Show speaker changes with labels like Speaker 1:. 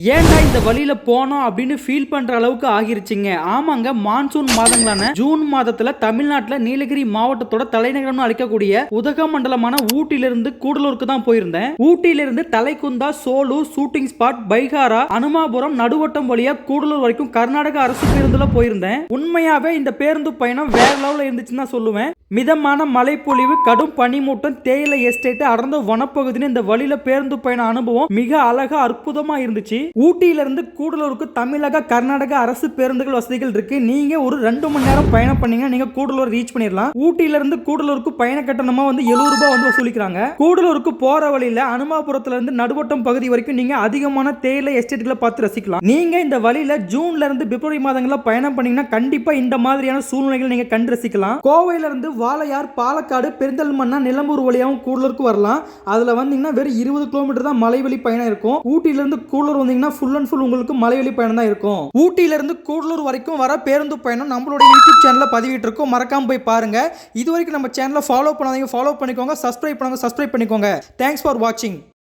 Speaker 1: ஏன்டா இந்த வழியில போனோம் அப்படின்னு ஃபீல் பண்ற அளவுக்கு ஆகிருச்சுங்க. ஆமாங்க மான்சூன் மாதங்களான ஜூன் மாதத்துல தமிழ்நாட்டுல நீலகிரி மாவட்டத்தோட தலைநகரம்னு அழைக்கக்கூடிய உதகமண்டலமான ஊட்டியிலிருந்து கூடலூருக்கு தான் போயிருந்தேன். ஊட்டியிலிருந்து தலைக்குந்தா சோலூர் ஷூட்டிங் ஸ்பாட் பைகாரா அனுமாபுரம் நடுவட்டம் வழியா கூடலூர் வரைக்கும் கர்நாடக அரசு பேருந்துல போயிருந்தேன். உண்மையாவே இந்த பேருந்து பயணம் வேற லெவலில் இருந்துச்சுன்னு தான் சொல்லுவேன். மிதமான மழைப்பொழிவு கடும் பனிமூட்டம் தேயிலை எஸ்டேட் அடர்ந்த வனப்பகுதின்னு இந்த வழியில பேருந்து பயண அனுபவம் மிக அழகா அற்புதமா இருந்துச்சு. ஊட்டியில இருந்து கூடலூருக்கு தமிழக கர்நாடக அரசு பேருந்துகள் வசதிகள் இருக்கு. நீங்க ஒரு ரெண்டு மணி நேரம் பயணம் பண்ணீங்கன்னா நீங்க கூடலூர் ரீச் பண்ணிடலாம் ஊட்டியில இருந்து கூடலூருக்கு பயண கட்டணமா வந்து எழுபது ரூபாய் வந்து வசூலிக்கிறாங்க. கூடலூருக்கு போற வழியில அனுமாபுரத்துல இருந்து நடுவட்டம் பகுதி வரைக்கும் நீங்க அதிகமான தேயிலை எஸ்டேட்களை பார்த்து ரசிக்கலாம். நீங்க இந்த வழியில ஜூன்ல இருந்து பிப்ரவரி மாதங்கள்ல பயணம் பண்ணீங்கன்னா கண்டிப்பா இந்த மாதிரியான சூழ்நிலைகள் நீங்க கண்டு ரசிக்கலாம். கோவையில இருந்து வாழையார் பாலக்காடு பெருந்தல்மண்ணா நிலம்பூர் வழியாகவும் கூடலூருக்கு வரலாம். அதில் வந்தீங்கன்னா வெறும் இருபது கிலோமீட்டர் தான் மலைவழி பயணம் இருக்கும். ஊட்டியிலிருந்து கூடலூர் வந்தீங்கன்னா ஃபுல் அண்ட் ஃபுல் உங்களுக்கு மலைவழி பயணம் தான் இருக்கும். ஊட்டியிலேருந்து கூடலூர் வரைக்கும் வர பேருந்து பயணம் நம்மளோட யூடியூப் சேனலில் பதிவிட்டு இருக்கோம். மறக்காமல் போய் பாருங்க. இது வரைக்கும் நம்ம சேனலை ஃபாலோ பண்ணாதீங்க. ஃபாலோ பண்ணிக்கோங்க. சப்ஸ்கிரைப் பண்ணுங்க சப்ஸ்கிரைப் பண்ணிக்கோங்க. தேங்க்ஸ் ஃபார் வாட்சிங்